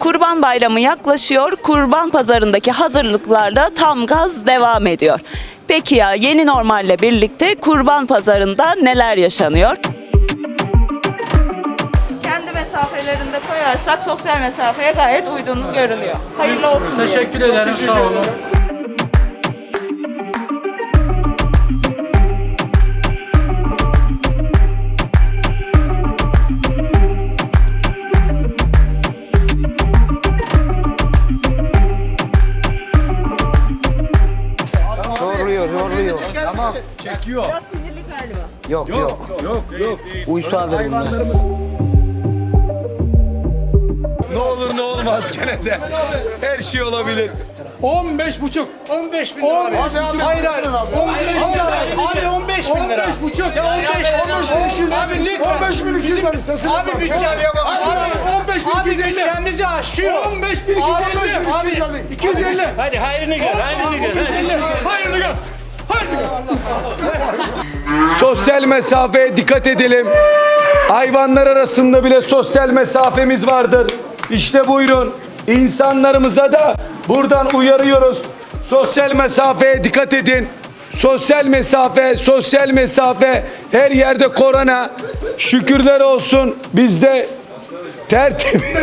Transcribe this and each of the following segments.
Kurban Bayramı yaklaşıyor. Kurban pazarındaki hazırlıklar da tam gaz devam ediyor. Peki ya yeni normalle birlikte kurban pazarında neler yaşanıyor? Kendi mesafelerinde koyarsak sosyal mesafeye gayet uyduğunuz görünüyor. Hayırlı olsun. Teşekkür ederim. Sağ olun. Tamam. Biraz sinirli galiba. Yok, yok. Yok, yok. Uysaldır bunlar. Ne olur ne olmaz gene de. Her şey olabilir. 15 buçuk. 15 bin lira. abi. Hayır hayır. 15 bin lira. Abi 15 bin lira. 15 buçuk. Ya 15 15 bin 200 abi lütfen. 15 bin 200 lira sesini Abi bütçe. Abi 15 bin 250. bütçemizi aşıyor. 15 bin 250. Abi 250. Hadi hayrını gör, hayrını gör. Hayrını gör. Hayrını gör. Sosyal mesafeye dikkat edelim. Hayvanlar arasında bile sosyal mesafemiz vardır. İşte buyurun. İnsanlarımıza da buradan uyarıyoruz. Sosyal mesafeye dikkat edin. Sosyal mesafe, sosyal mesafe her yerde korona. Şükürler olsun bizde tertemiz.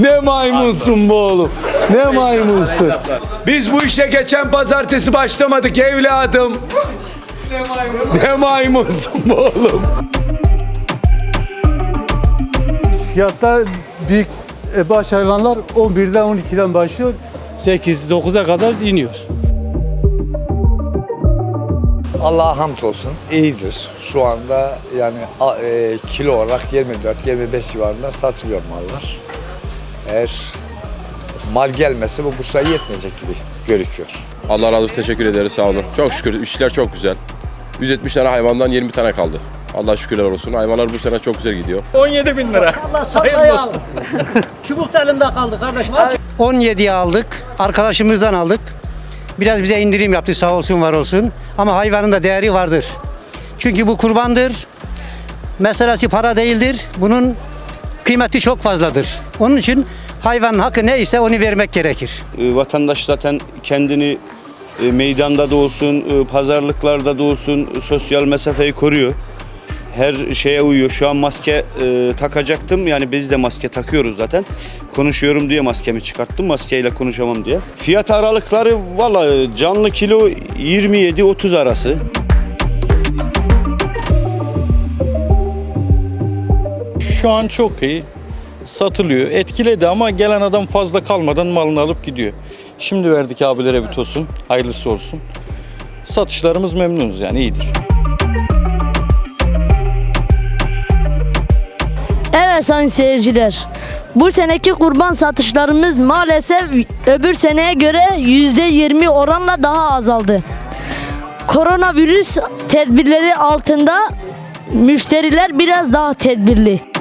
ne maymunsun bu oğlum. Ne maymunsun. Biz bu işe geçen pazartesi başlamadık evladım. Ne maymunsun bu oğlum. Fiyatlar büyük e, baş hayvanlar 11'den 12'den başlıyor. 8-9'a kadar iniyor. Allah'a hamdolsun iyidir. Şu anda yani e, kilo olarak 24-25 civarında satılıyor mallar. Eğer mal gelmesi bu Bursa'ya yetmeyecek gibi görüküyor. Allah razı olsun teşekkür ederiz sağ olun. Çok şükür işler çok güzel. 170 tane hayvandan 20 tane kaldı. Allah şükürler olsun. Hayvanlar bu sene çok güzel gidiyor. 17 bin lira. Allah satmayı aldık. Çubuk da elimde kaldı kardeşim. 17'ye aldık. Arkadaşımızdan aldık. Biraz bize indirim yaptı sağ olsun var olsun. Ama hayvanın da değeri vardır. Çünkü bu kurbandır. Meselesi para değildir. Bunun kıymeti çok fazladır. Onun için hayvanın hakkı neyse onu vermek gerekir. Ee, Vatandaş zaten kendini e, meydanda da olsun, e, pazarlıklarda da olsun e, sosyal mesafeyi koruyor. Her şeye uyuyor. Şu an maske e, takacaktım. Yani biz de maske takıyoruz zaten. Konuşuyorum diye maskemi çıkarttım. Maskeyle konuşamam diye. Fiyat aralıkları valla canlı kilo 27-30 arası. Şu an çok iyi. Satılıyor. Etkiledi ama gelen adam fazla kalmadan malını alıp gidiyor. Şimdi verdik abilere bir tosun. Hayırlısı olsun. Satışlarımız memnunuz yani iyidir. Evet sayın seyirciler. Bu seneki kurban satışlarımız maalesef öbür seneye göre %20 oranla daha azaldı. Koronavirüs tedbirleri altında müşteriler biraz daha tedbirli.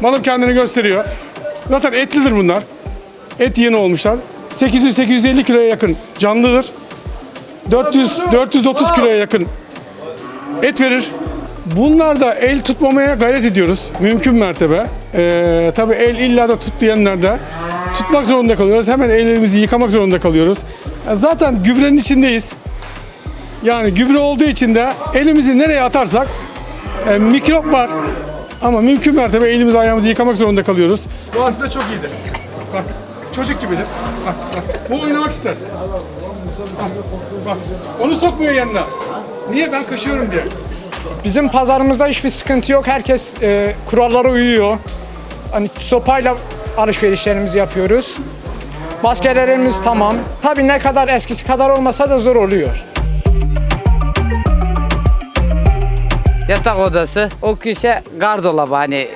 Malım kendini gösteriyor. Zaten etlidir bunlar. Et yeni olmuşlar. 800-850 kiloya yakın canlıdır. 400-430 kiloya yakın et verir. Bunlar da el tutmamaya gayret ediyoruz. Mümkün mertebe. Ee, tabii el illa da tut diyenler de tutmak zorunda kalıyoruz. Hemen ellerimizi yıkamak zorunda kalıyoruz. Zaten gübrenin içindeyiz. Yani gübre olduğu için de elimizi nereye atarsak e, mikrop var. Ama mümkün mertebe elimizi ayağımızı yıkamak zorunda kalıyoruz. Bu aslında çok iyidir. Bak çocuk gibidir. Bak, bak. Bu oynamak ister. Bak, bak. Onu sokmuyor yanına. Niye? Ben kaşıyorum diye. Bizim pazarımızda hiçbir sıkıntı yok. Herkes e, kurallara uyuyor. Hani sopayla alışverişlerimizi yapıyoruz. Maskelerimiz tamam. Tabii ne kadar eskisi kadar olmasa da zor oluyor. Yatak odası, o köşe gardolabı hani e,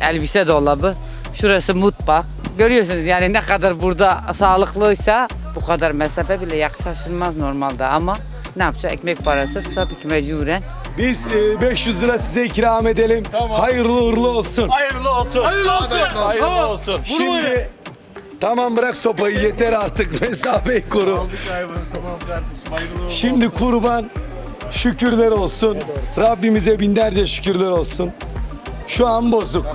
elbise dolabı. Şurası mutfak. Görüyorsunuz yani ne kadar burada sağlıklıysa bu kadar mesafe bile yaklaşılmaz normalde ama ne yapacak ekmek parası tabii ki mecburen. Biz e, 500 lira size ikram edelim. Hayırlı uğurlu olsun. Hayırlı olsun. Hayırlı olsun. Hayırlı olsun. Şimdi Tamam bırak sopayı yeter artık mesafeyi koru. Şimdi kurban şükürler olsun. Rabbimize binlerce şükürler olsun. Şu an bozuk.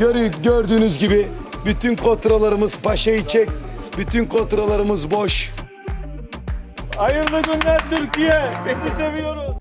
Görü- gördüğünüz gibi bütün kontrollerimiz paşayı çek. Bütün kontrollerimiz boş. Hayırlı günler Türkiye. Seni seviyoruz.